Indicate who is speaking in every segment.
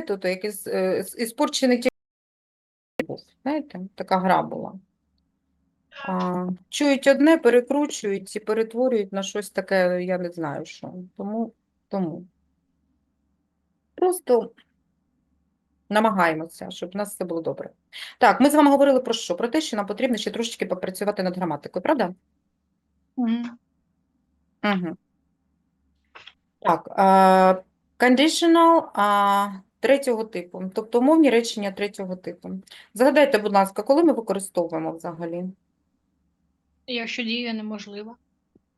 Speaker 1: то якийсь е, іс- іспорчений телефон був. Знаєте, така гра була. А, чують одне, перекручують і перетворюють на щось таке, я не знаю що. Тому, тому. Просто намагаємося, щоб у нас все було добре. Так, ми з вами говорили про що? Про те, що нам потрібно ще трошечки попрацювати над граматикою, правда?
Speaker 2: Мгм.
Speaker 1: Угу. Так, а, conditional а, третього типу, тобто умовні речення третього типу. Згадайте, будь ласка, коли ми використовуємо взагалі?
Speaker 2: Якщо дія неможлива.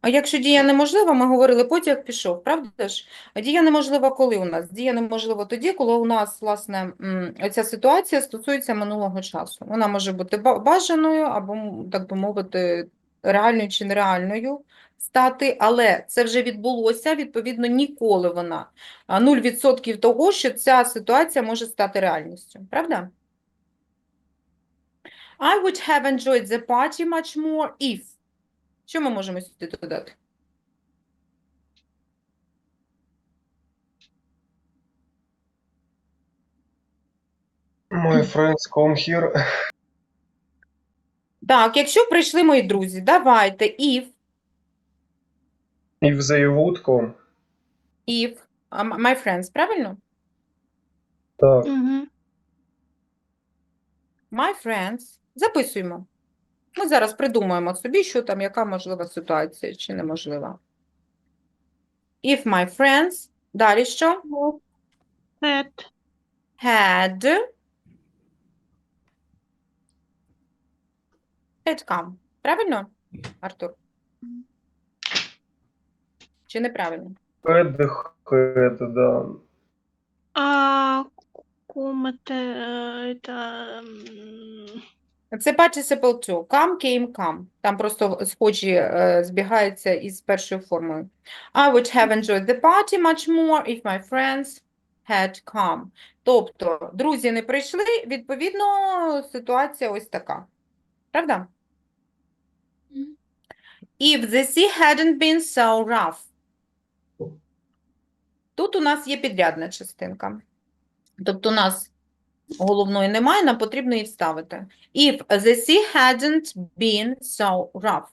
Speaker 1: А якщо дія неможлива, ми говорили, потяг пішов, правда ж? А дія неможлива коли у нас? Дія неможлива тоді, коли у нас, власне, м, оця ситуація стосується минулого часу. Вона може бути бажаною або, так би мовити, реальною чи нереальною стати, але це вже відбулося, відповідно, ніколи вона. 0% того, що ця ситуація може стати реальністю, правда? I would have enjoyed the party much more if. Що ми можемо сюди додати?
Speaker 3: My friends come here.
Speaker 1: Так, якщо прийшли мої друзі, давайте if,
Speaker 3: If they would come.
Speaker 1: if, my friends, правильно?
Speaker 3: Так.
Speaker 2: Угу.
Speaker 1: My friends. Записуємо. Ми зараз придумаємо собі, що там, яка можлива ситуація чи неможлива. If my friends, далі що?
Speaker 2: Had
Speaker 1: Had had come. Правильно, Артур? Чи неправильно?
Speaker 3: Had, да.
Speaker 2: а кумете е, это м,
Speaker 1: Це participle to. Come, came, come. Там просто схожі е, збігаються із першою формою. I would have enjoyed the party much more if my friends had come. Тобто, друзі не прийшли, відповідно, ситуація ось така. Правда? If the sea hadn't been so rough. Тут у нас є підрядна частинка. Тобто у нас головної немає, нам потрібно її вставити. If the sea hadn't been so rough.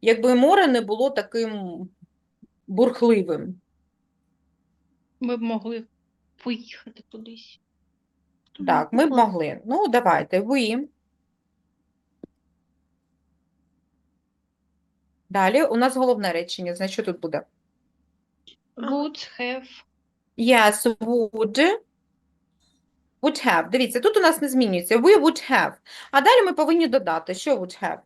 Speaker 1: Якби море не було таким бурхливим.
Speaker 2: ми б могли поїхати кудись.
Speaker 1: Так, ми б могли. Ну, давайте. We. Далі у нас головне речення. Значить, що тут буде?
Speaker 2: Would have
Speaker 1: Yes, would. Would have. Дивіться, тут у нас не змінюється. We would have. А далі ми повинні додати, що would have.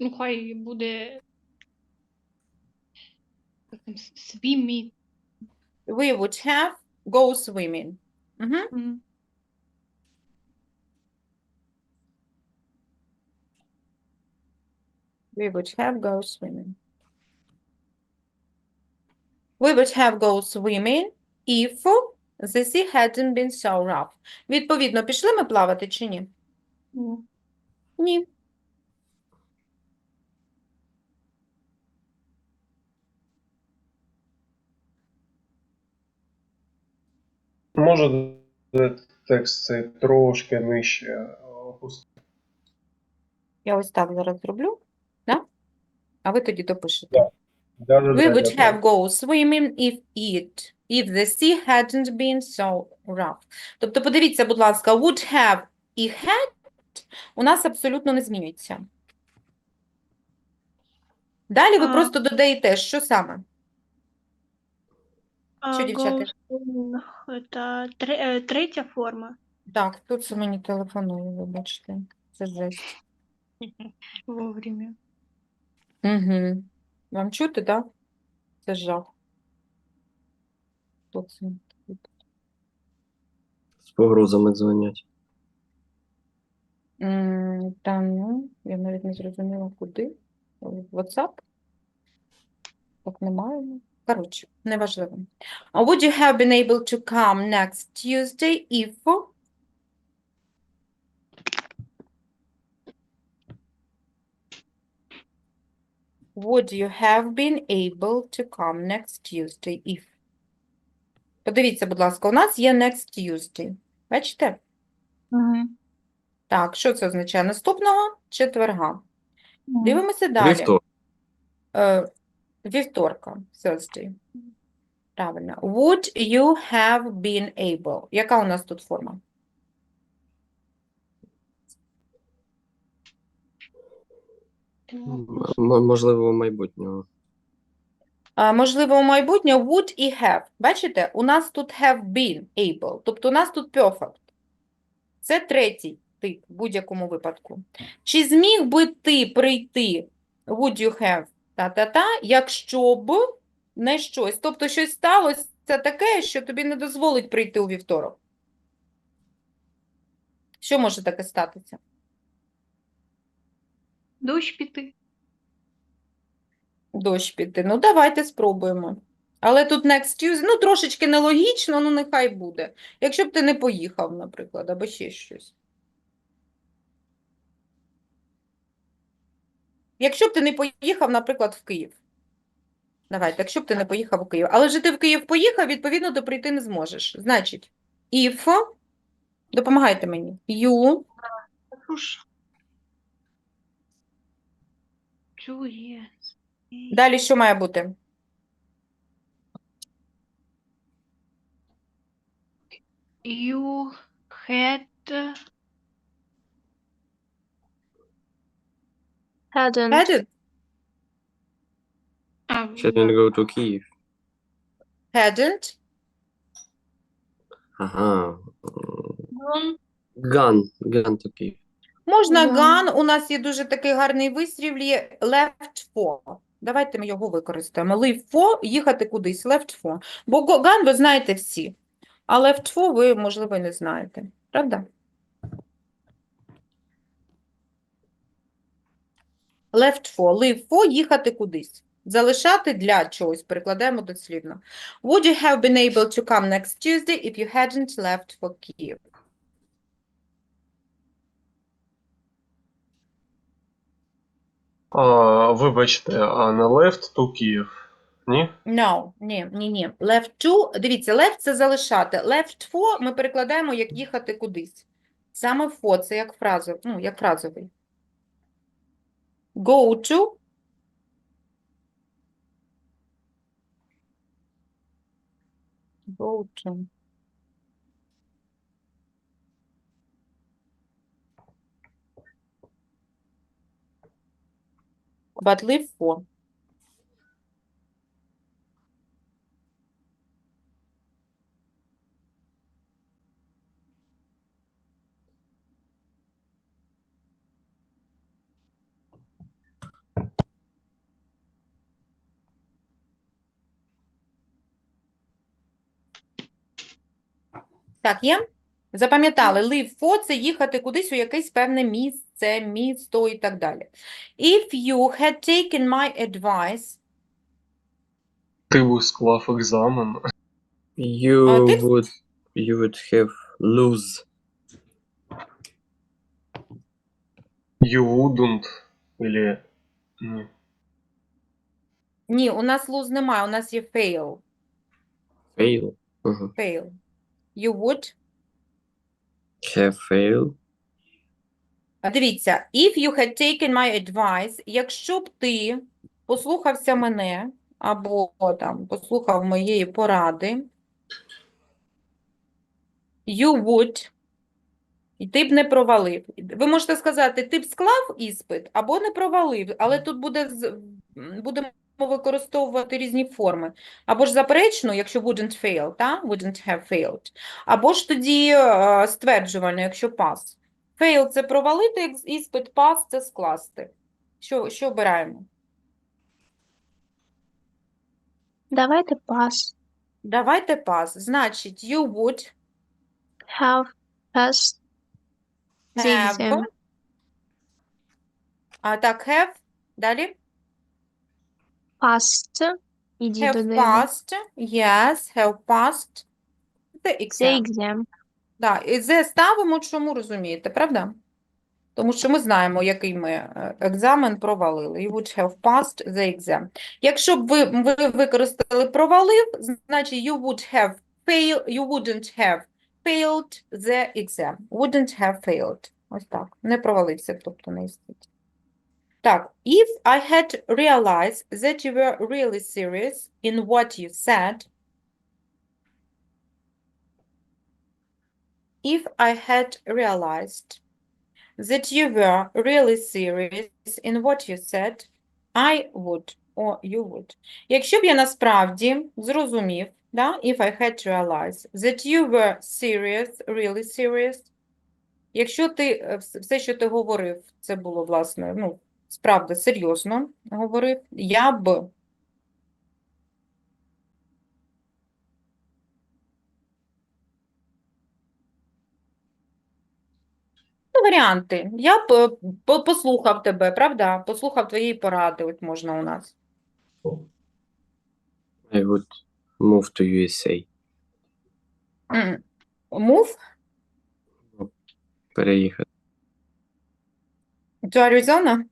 Speaker 2: ну хай буде свімі.
Speaker 1: We would have go swimming. Угу.
Speaker 2: М.
Speaker 1: We would have go swimming. We would have go swimming if the sea hadn't been so rough. Відповідно, пішли ми плавати чи ні?
Speaker 2: М.
Speaker 1: Ні.
Speaker 3: Може текст цей трошки нижче опустити.
Speaker 1: Я ось так зараз зроблю. Да? А ви тоді допишете.
Speaker 3: Да, да,
Speaker 1: We
Speaker 3: да,
Speaker 1: would
Speaker 3: да,
Speaker 1: have go swimming if it, if the sea hadn't been so rough. Тобто, подивіться, будь ласка, would have і had у нас абсолютно не змінюється. Далі ви
Speaker 2: А.
Speaker 1: просто додаєте, що саме?
Speaker 2: А
Speaker 1: Що, дівчата?
Speaker 2: go – это тре- е, третя форма.
Speaker 1: Так, тут це мені телефонує, вибачте. Це жесть.
Speaker 2: Вовремя.
Speaker 1: Угу. Вам чути, так? Да? Це жах. Хто це?
Speaker 4: З погрозами дзвонять.
Speaker 1: М, Та ну, я навіть не зрозуміла, куди. В WhatsApp? Так немає. Коротше, неважливо. А Would you have been able to come next Tuesday if Would you have been able to come next Tuesday if Подивіться, будь ласка, у нас є next Tuesday. Бачите?
Speaker 2: Мгм.
Speaker 1: Так, що це означає? Наступного четверга.
Speaker 2: Мгм.
Speaker 1: Дивимося далі.
Speaker 4: Вівторок.
Speaker 1: Е, Вівторка, Thursday. Правильно. Would you have been able? Яка у нас тут форма?
Speaker 4: М- Можливо, майбутнього.
Speaker 1: А, можливо, у майбутнє would і have. Бачите, у нас тут have been able, тобто у нас тут perfect. Це третій тип в будь-якому випадку. Чи зміг би ти прийти, would you have, та-та-та, якщо б не щось. Тобто щось сталося таке, що тобі не дозволить прийти у вівторок. Що може таке статися?
Speaker 2: Дощ піти.
Speaker 1: Дощ піти. Ну, давайте спробуємо. Але тут next Tuesday, ну, трошечки нелогічно, ну, нехай буде. Якщо б ти не поїхав, наприклад, або ще щось. Якщо б ти не поїхав, наприклад, в Київ. Давайте, якщо б ти не поїхав у Київ. Але вже ти в Київ поїхав, відповідно, то прийти не зможеш. Значить, if, допомагайте мені, you,
Speaker 2: Хорошо. Чує.
Speaker 1: далі що має бути?
Speaker 2: You had
Speaker 5: Hadn't.
Speaker 1: Hadn't,
Speaker 2: а,
Speaker 4: She didn't go to Kyiv.
Speaker 1: hadn't,
Speaker 4: Ага.
Speaker 2: gone.
Speaker 4: Gone. Gone to Kyiv.
Speaker 1: Можна gone, у нас є дуже такий гарний вислів, є left for. Давайте ми його використаємо. Leave for, їхати кудись, left for. Бо gone ви знаєте всі, а left for ви, можливо, не знаєте. Правда? Left for, leave for, їхати кудись. Залишати для чогось, перекладаємо дослівно. Would you have been able to come next Tuesday if you hadn't left for Kyiv?
Speaker 3: А, вибачте, а не left to Київ? Ні?
Speaker 1: No, ні, ні, ні. Left to, дивіться, left – це залишати. Left for ми перекладаємо як їхати кудись. Саме for – це як фразу, ну, як фразовий. Go to Go to. Live for. Так, є? Запам'ятали, live for – це їхати кудись у якесь певне місце, місто і так далі. If you had taken my advice,
Speaker 3: Ти би склав екзамен.
Speaker 4: You
Speaker 1: А ти-
Speaker 4: would you would have lose.
Speaker 3: You wouldn't. Или... Ні.
Speaker 1: ні, у нас lose немає, у нас є fail.
Speaker 4: Fail. Ага.
Speaker 1: Fail. You would.
Speaker 4: Have failed.
Speaker 1: Дивіться, if you had taken my advice, якщо б ти послухався мене, або там послухав моєї поради, you would, і ти б не провалив. Ви можете сказати, ти б склав іспит або не провалив, але тут буде, будемо використовувати різні форми. Або ж заперечну, якщо wouldn't fail, та? wouldn't have failed. Або ж тоді е, стверджувально, якщо pass. Fail – це провалити іспит, pass – це скласти. Що, що обираємо?
Speaker 5: Давайте pass.
Speaker 1: Давайте pass. Значить, you would
Speaker 5: Have passed the
Speaker 1: have,
Speaker 5: exam.
Speaker 1: а так have, далі,
Speaker 5: Passed. Іди
Speaker 1: have passed, yes, have passed the
Speaker 5: The
Speaker 1: exam.
Speaker 5: exam.
Speaker 1: Да, і це ставимо, чому розумієте, правда? Тому що ми знаємо, який ми е, екзамен провалили. You would have passed the exam. Якщо б ви, ви використали провалив, значить you would have fail, you wouldn't have failed the exam. Wouldn't have failed. Ось так. Не провалився, тобто на іспиті. Так, if I had realized that you were really serious in what you said, if I had realized that you were really serious in what you said, I would or you would. Якщо б я насправді зрозумів, да, if I had realized that you were serious, really serious, якщо ти е, все, що ти говорив, це було, власне, ну, справді серйозно говорив, я б варіанти. Я б е, послухав тебе, правда? Послухав твоєї поради, от можна у нас.
Speaker 4: I would move to USA.
Speaker 1: М. Move
Speaker 4: Переїхати.
Speaker 1: to Arizona?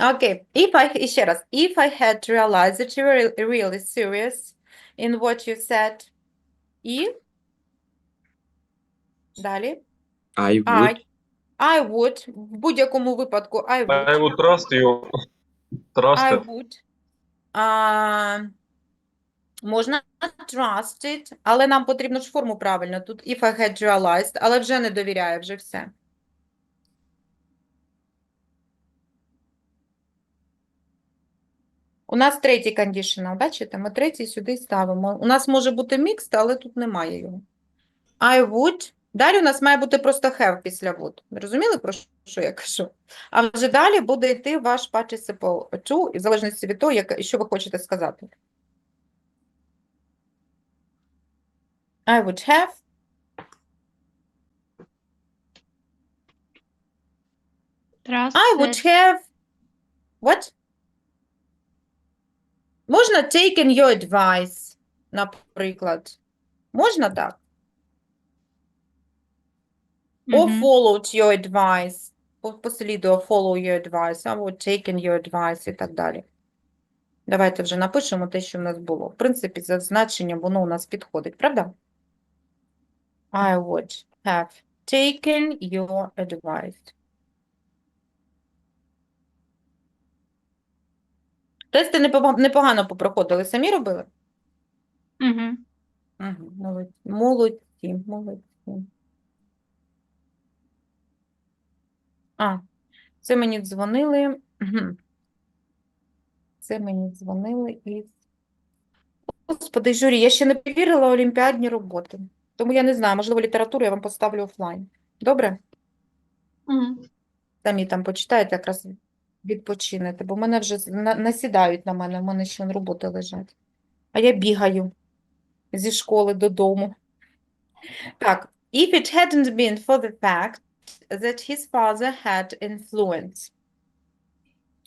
Speaker 1: Окей. If I, і ще раз. If I had realized that you were really serious in what you said, і далі.
Speaker 4: I would.
Speaker 1: I, I would, в будь-якому випадку, I would.
Speaker 3: I would trust you. Trust
Speaker 1: I would. А, можна trusted, але нам потрібно ж форму правильно. Тут if I had realized, але вже не довіряє, вже все. У нас третій conditional, бачите? Ми третій сюди ставимо. У нас може бути mixed, але тут немає його. I would. Далі у нас має бути просто have після would. Розуміли, про що я кажу? А вже далі буде йти ваш participle to, і в залежності від того, як, що ви хочете сказати. I would have. I would have. What? Можна taken your advice, наприклад. Можна так? Or
Speaker 2: Мгм.
Speaker 1: followed your advice. По- Послідує follow your advice, або taken your advice і так далі. Давайте вже напишемо те, що в нас було. В принципі, за значенням воно у нас підходить, правда? I would have taken your advice. Тести непогано попроходили. Самі робили?
Speaker 2: Мгм.
Speaker 1: Угу, молодці, молодці, молодці. А, це мені дзвонили. Це мені дзвонили із. Господи, журі, я ще не перевірила олімпіадні роботи. Тому я не знаю, можливо, літературу я вам поставлю офлайн. Добре?
Speaker 2: Мгм.
Speaker 1: Самі там почитаєте, якраз відпочинете, бо мене вже на- насідають на мене, в мене ще роботи лежать. А я бігаю зі школи додому. Так, if it hadn't been for the fact that his father had influence.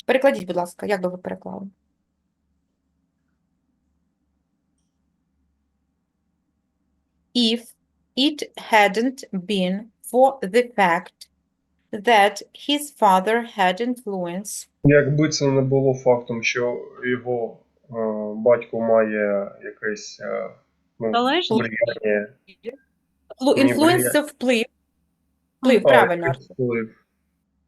Speaker 1: Перекладіть, будь ласка, як би ви переклали? If it hadn't been for the fact that his father had influence,
Speaker 3: Якби це не було фактом, що його е, батько має якесь е, ну,
Speaker 2: Залежність?
Speaker 3: влияння.
Speaker 1: Influence це вплив. Вплив, правильно.
Speaker 3: вплив.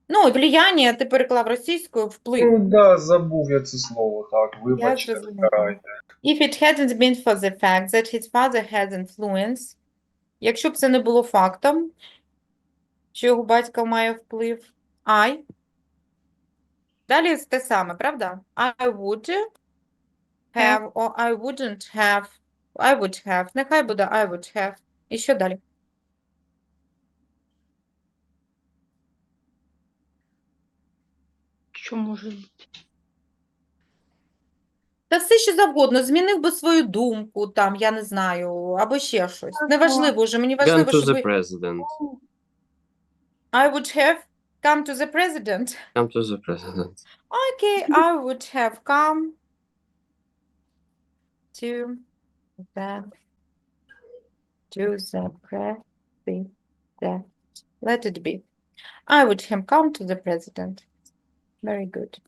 Speaker 1: Ну, влияння, ти переклав російською, вплив.
Speaker 3: Ну да, забув я це слово, так, вибачте,
Speaker 1: зрозуміла.
Speaker 3: карайте.
Speaker 1: If it hadn't been for the fact that his father had influence, якщо б це не було фактом, що його батько має вплив, I. Далі те саме, правда? I would have or I wouldn't have. I would have. Нехай буде I would have. І що далі?
Speaker 2: Що може бути?
Speaker 1: Та все що завгодно, змінив би свою думку, там, я не знаю, або ще щось. Неважливо вже, мені
Speaker 4: Gone
Speaker 1: важливо,
Speaker 4: to
Speaker 1: щоб
Speaker 4: the
Speaker 1: ви...
Speaker 4: president.
Speaker 1: I would have come to the president.
Speaker 4: Come to the president.
Speaker 1: Okay, I would have come to the to the president. Let it be. I would have come to the president. Very good.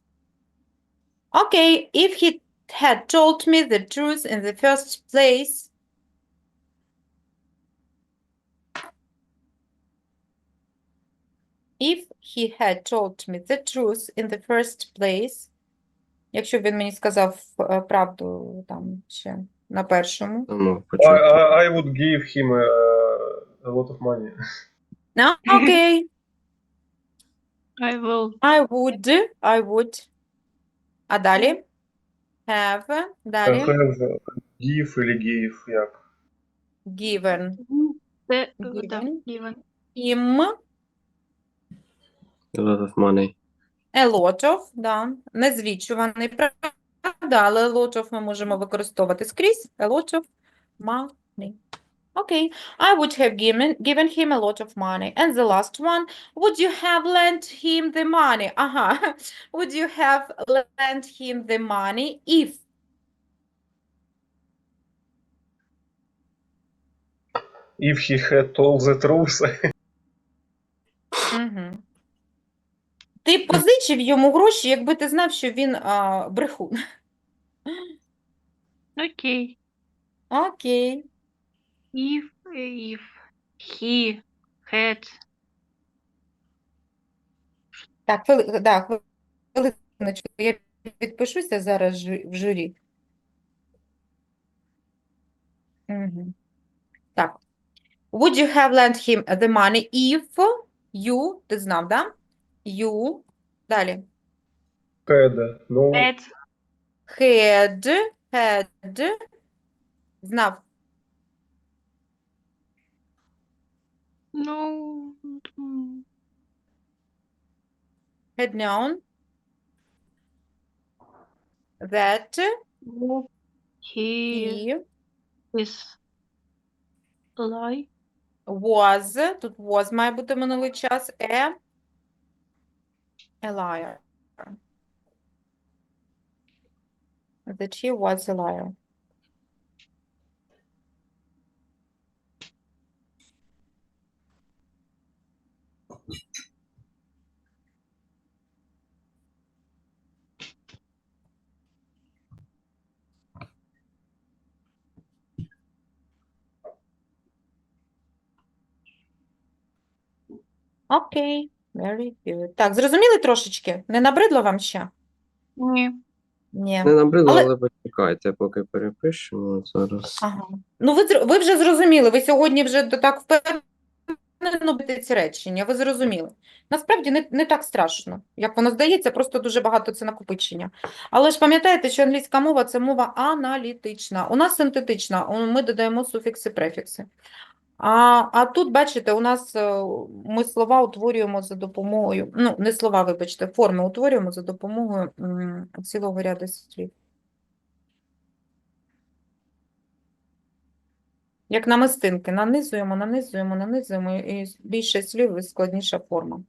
Speaker 1: Okay, if he had told me the truth in the first place, if he had told me the truth in the first place, якщо він мені сказав правду там ще на першому.
Speaker 3: I. I, would give him a lot of money.
Speaker 1: No, okay.
Speaker 2: I will
Speaker 1: I would, I would. А далі? Have, далі?
Speaker 3: Have, give или give, як?
Speaker 1: Given.
Speaker 2: да,
Speaker 1: Given.
Speaker 2: given.
Speaker 1: Him
Speaker 4: A lot of money.
Speaker 1: a lot of, да. Незвічуваний, правда, але a lot of ми можемо використовувати скрізь. A lot of money. Окей. I would have given, given him a lot of money. And the last one, would you have lent him the money? Ага. Would you have lent him the money if?
Speaker 3: If he had told the truth.
Speaker 1: Угу. Ти б позичив йому гроші, якби ти знав, що він а, брехун.
Speaker 2: Окей.
Speaker 1: Окей.
Speaker 2: If, if he had
Speaker 1: Так, хвили... да, хвилиночку, я підпишуся зараз в журі. Угу. Так. Would you have lent him the money if you, ти знав, да? You, далі.
Speaker 3: Had. Ну,
Speaker 2: had
Speaker 1: Had, had, знав.
Speaker 2: no м,
Speaker 1: Had known that
Speaker 2: no, he
Speaker 1: he
Speaker 2: is lie
Speaker 1: was, тут was має бути минулий час, a, a liar. That he was a liar. Окей, very good. Так, зрозуміли трошечки? Не набридло вам ще?
Speaker 2: ні.
Speaker 1: Ні.
Speaker 4: Не набридло,
Speaker 1: Але-
Speaker 4: але почекайте, поки перепишемо зараз.
Speaker 1: Ага. Ну, ви, зр- ви вже зрозуміли, ви сьогодні вже до- так впевнено будете ці речення, ви зрозуміли. Насправді не, не так страшно, як воно здається, просто дуже багато це накопичення. Але ж пам'ятаєте, що англійська мова – це мова аналітична. У нас синтетична, у- ми додаємо суфікси, префікси. А, а тут, бачите, у нас е, ми слова утворюємо за допомогою, ну, не слова, вибачте, форми утворюємо за допомогою цілого ряду слів. Як намистинки, нанизуємо, нанизуємо, нанизуємо, і більше слів і складніша форма.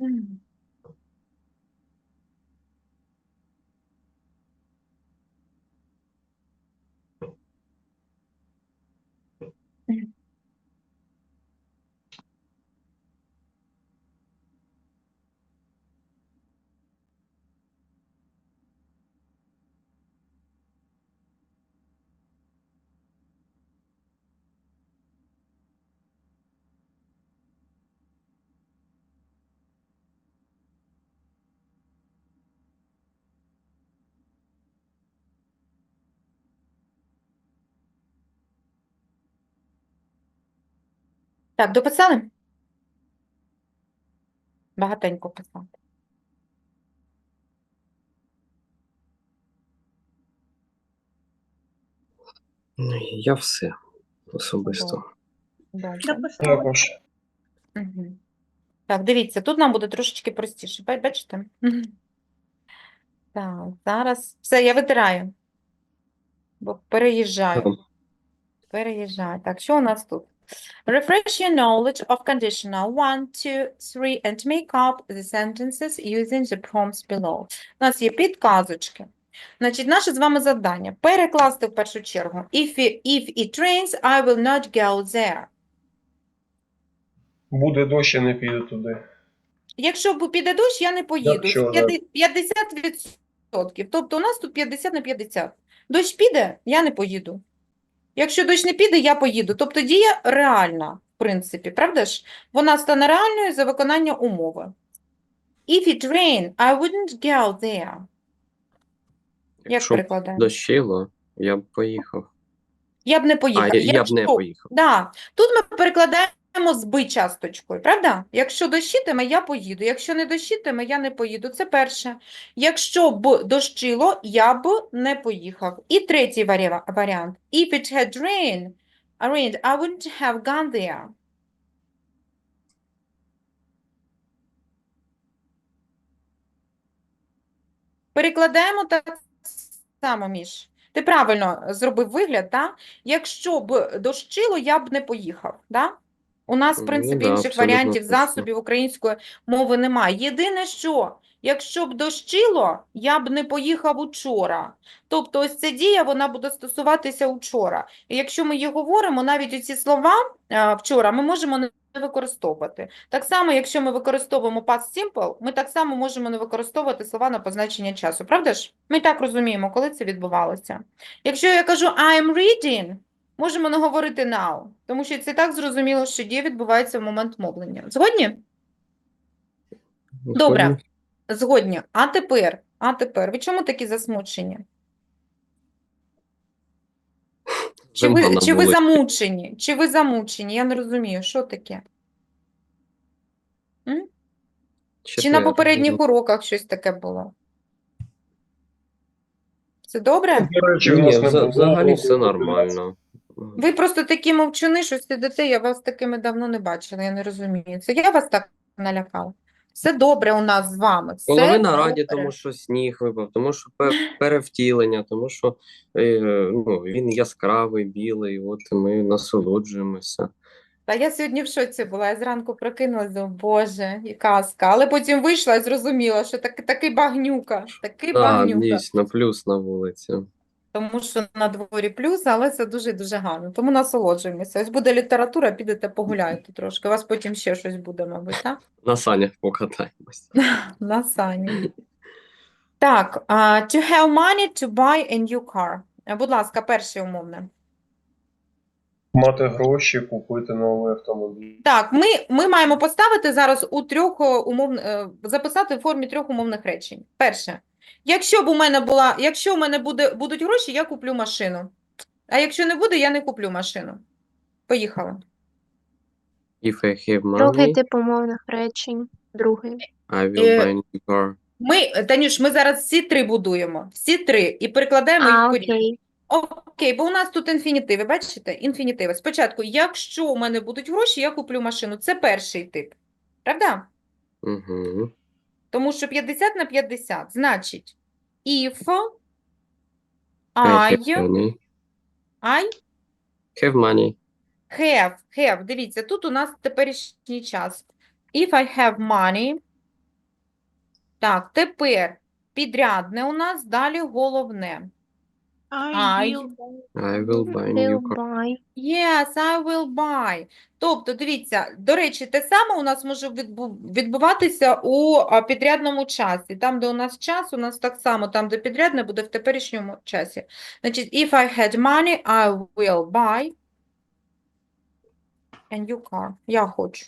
Speaker 1: М. Так, дописали? Багатенько писати.
Speaker 4: Ну, Я все особисто.
Speaker 1: Добре.
Speaker 3: Також.
Speaker 1: Так, дивіться, тут нам буде трошечки простіше. Бачите? Так, зараз. Все, я витираю. Бо переїжджаю. Переїжджаю. Так, що у нас тут? Refresh your knowledge of conditional 1, 2, 3 and make up the sentences using the prompts below. У нас є підказочки. Значить, наше з вами завдання перекласти в першу чергу. If, it- if it rains, I will not go there.
Speaker 3: Буде дощ, я не піду туди.
Speaker 1: Якщо піде дощ, я не поїду.
Speaker 3: Якщо, да.
Speaker 1: П'яти- 50%. Тобто у нас тут 50 на 50. Дощ піде, я не поїду. Якщо дощ не піде, я поїду. Тобто дія реальна, в принципі, правда ж? Вона стане реальною за виконання умови. If it rained, I wouldn't go there. Як
Speaker 4: Якщо б
Speaker 1: перекладаємо?
Speaker 4: дощило, я б поїхав.
Speaker 1: Я б не
Speaker 4: А,
Speaker 1: поїхав.
Speaker 4: я, я б не
Speaker 1: Якщо-
Speaker 4: поїхав.
Speaker 1: Да. Тут ми перекладаємо з часточкою, правда? Якщо дощитиме, я поїду. Якщо не дощитиме, я не поїду. Це перше. Якщо б дощило, я б не поїхав. І третій варіа- варіант. If it had rained, rained, I wouldn't have gone there. Перекладаємо так само, Міш. Ти правильно зробив вигляд, так? Якщо б дощило, я б не поїхав. Да? У нас, в
Speaker 4: Ну,
Speaker 1: принципі,
Speaker 4: да,
Speaker 1: інших варіантів
Speaker 4: точно.
Speaker 1: засобів української мови немає. Єдине, що якщо б дощило, я б не поїхав учора. Тобто ось ця дія, вона буде стосуватися учора. І якщо ми її говоримо, навіть оці слова е, вчора ми можемо не використовувати. Так само, якщо ми використовуємо past simple, ми так само можемо не використовувати слова на позначення часу. Правда ж? Ми так розуміємо, коли це відбувалося. Якщо я кажу I'm reading, можемо не говорити now, тому що це так зрозуміло, що дія відбувається в момент мовлення. Згодні? Добре.
Speaker 4: Згодні?
Speaker 1: А тепер, а тепер, ви чому такі засмучені? Чи ви, чи ви замучені? Чи ви замучені? Я не розумію, що таке? Чи на попередніх уроках щось таке було? Все добре?
Speaker 4: Ні, взагалі все нормально.
Speaker 1: Ви просто такі мовчуни, що сидите, я вас такими давно не бачила, я не розумію. Це я вас так налякала? Все добре у нас з вами. Все
Speaker 4: Половина раді, тому що сніг випав, тому що пе- перевтілення, тому що е, ну, він яскравий, білий, от ми насолоджуємося.
Speaker 1: Та я сьогодні в шоці була. Я зранку прокинулась, думаю, боже, і казка. Але потім вийшла і зрозуміла, що так, такий багнюка, такий
Speaker 4: Так,
Speaker 1: багнюка.
Speaker 4: дійсно, плюс на вулиці.
Speaker 1: Тому що на дворі плюс, але це дуже-дуже гарно. Тому насолоджуємося. Ось буде література, підете погуляєте трошки. У вас потім ще щось буде, мабуть, так?
Speaker 4: На санях покатаємось.
Speaker 1: На сані. Так, а, to have money to buy a new car. Будь ласка, перше умовне.
Speaker 3: Мати гроші, купити новий автомобіль.
Speaker 1: Так, ми, ми маємо поставити зараз у трьох е, умов, е, записати в формі трьох умовних речень. Перше, якщо б у мене була, якщо у мене буде, будуть гроші, я куплю машину. А якщо не буде, я не куплю машину. Поїхали.
Speaker 4: If I have
Speaker 5: Другий
Speaker 4: money,
Speaker 5: тип умовних речень. Другий.
Speaker 4: I will
Speaker 1: Е,
Speaker 4: buy a new car.
Speaker 1: Ми, Танюш, ми зараз всі три будуємо. Всі три. І перекладаємо їх
Speaker 5: А,
Speaker 1: в порівняння.
Speaker 5: окей.
Speaker 1: Окей, бо у нас тут інфінітиви, бачите? Інфінітиви. Спочатку, якщо у мене будуть гроші, я куплю машину. Це перший тип. Правда?
Speaker 4: Угу.
Speaker 1: Тому що 50 на 50. Значить, if
Speaker 4: I
Speaker 1: I,
Speaker 4: have.
Speaker 1: I
Speaker 4: Have money.
Speaker 1: have, have. Дивіться, тут у нас теперішній час. If I have money. Так, тепер підрядне у нас, далі головне.
Speaker 2: I
Speaker 1: I
Speaker 2: will
Speaker 4: I will buy new car.
Speaker 1: Yes, I will buy. Тобто, дивіться, до речі, те саме у нас може відбу- відбуватися у а, підрядному часі. Там, де у нас час, у нас так само, там, де підрядне, буде в теперішньому часі. Значить, if I had money, I will buy a new car. Я хочу.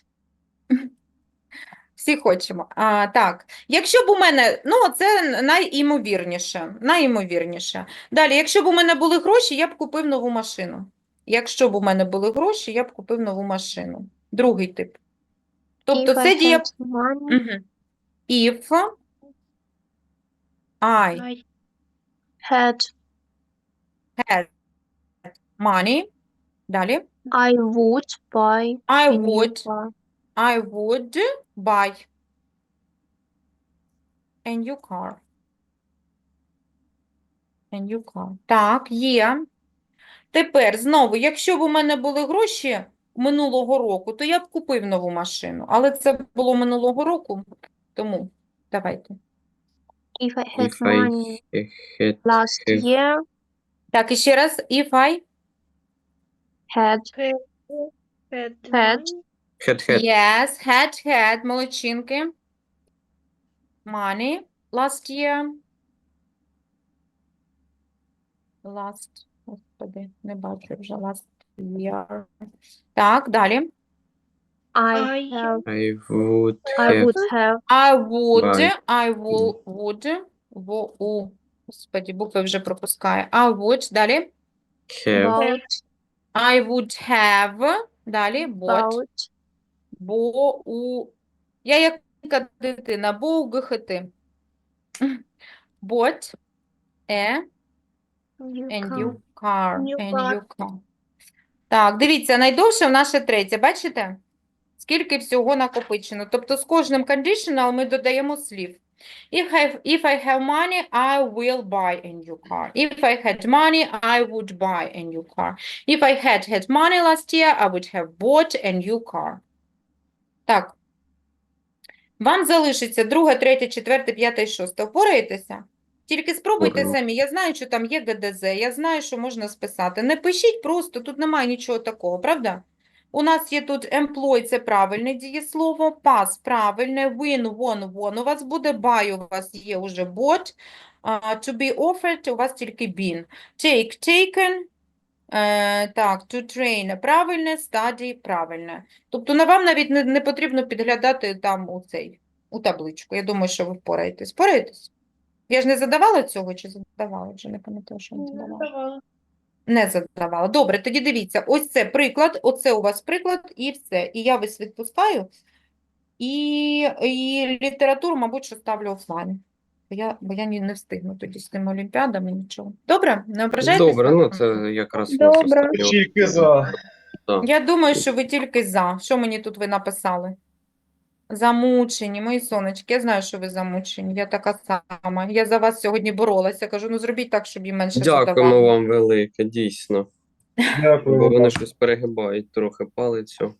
Speaker 1: Всі хочемо. А, так, якщо б у мене, ну, це найімовірніше, найімовірніше. Далі, якщо б у мене були гроші, я б купив нову машину. Якщо б у мене були гроші, я б купив нову машину. Другий тип. Тобто
Speaker 5: If
Speaker 1: це дія. Мгм. If I
Speaker 2: I
Speaker 5: had,
Speaker 1: had money, далі,
Speaker 5: I would buy
Speaker 1: I would,
Speaker 5: car.
Speaker 1: I would buy a new car. A new car. Так, є. Тепер знову, якщо б у мене були гроші минулого року, то я б купив нову машину. Але це було минулого року, тому давайте.
Speaker 5: If I had
Speaker 4: If I
Speaker 5: money
Speaker 4: had
Speaker 5: last
Speaker 4: have-
Speaker 5: year,
Speaker 1: Так, і ще раз, if I,
Speaker 5: had
Speaker 2: had had
Speaker 5: Had
Speaker 4: had
Speaker 1: yes, had had, молодчинки. Money last year. Last. Господи, не бачу вже last year. Так, далі.
Speaker 5: I
Speaker 2: I-
Speaker 5: have.
Speaker 4: I would
Speaker 5: I
Speaker 4: have
Speaker 5: would have.
Speaker 1: I would,
Speaker 4: Right.
Speaker 1: I will, would, во, у, господи, букви вже пропускаю. I would, далі.
Speaker 4: have
Speaker 5: About.
Speaker 1: I would have, далі, bought,
Speaker 5: About.
Speaker 1: Бо, у. Я як дитина, бо у ГХТ. Bought a,
Speaker 5: You
Speaker 1: a new car,
Speaker 2: New
Speaker 1: a new car. Так, дивіться, найдовше в наше третє, бачите? Скільки всього накопичено. Тобто з кожним conditional ми додаємо слів. If I, if I have money, I will buy a new car. If I had money, I would buy a new car. If I had had money last year, I would have bought a new car. Так. Вам залишиться друге, третє, четверте, п'яте і шосте. Впораєтеся? Тільки спробуйте
Speaker 4: Ага.
Speaker 1: самі. Я знаю, що там є ГДЗ, я знаю, що можна списати. Не пишіть просто, тут немає нічого такого, правда? У нас є тут employ, це правильне дієслово, pass правильне, win, won, won. У вас буде buy, у вас є уже bought, а, to be offered, у вас тільки been. Take, taken, так, to train правильне, study правильне. Тобто на вам навіть не, не потрібно підглядати там у цей, у табличку. Я думаю, що ви впораєтесь. Впораєтесь? Я ж не задавала цього чи задавала? Вже не пам'ятаю, що не задавала.
Speaker 2: Давала.
Speaker 1: Не задавала. Добре, тоді дивіться, ось це приклад, оце у вас приклад і все. І я весь відпускаю. І, і літературу, мабуть, що ставлю офлайн. Бо я, бо я не встигну тоді з тими олімпіадами, нічого. Добре, не ображайтесь?
Speaker 4: Добре, ну це якраз
Speaker 2: Добре.
Speaker 3: Тільки за.
Speaker 1: Я думаю, що ви тільки за. Що мені тут ви написали? Замучені, мої сонечки. Я знаю, що ви замучені. Я така сама. Я за вас сьогодні боролася. Кажу, ну зробіть так, щоб їм менше
Speaker 4: Дякуємо
Speaker 1: задавали.
Speaker 4: вам велике, дійсно.
Speaker 3: Дякую.
Speaker 4: Бо вони щось перегибають трохи палицю.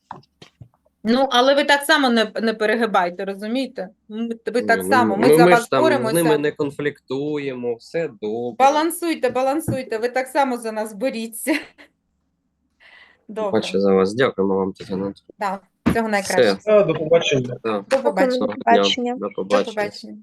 Speaker 1: Ну, але ви так само не, не перегибайте, розумієте? Ви так само, ми
Speaker 4: ну,
Speaker 1: ми за
Speaker 4: ми
Speaker 1: вас
Speaker 4: боремося. Ми з ними не конфліктуємо, все добре.
Speaker 1: Балансуйте, балансуйте, ви так само за нас боріться. Добре,
Speaker 4: Бачу за вас. Дякуємо вам, Тетяна. Так,
Speaker 1: да, всього найкраще.
Speaker 3: Все, до побачення.
Speaker 4: Так,
Speaker 1: До побачення.
Speaker 4: До
Speaker 2: побачення.
Speaker 4: До
Speaker 1: побачення.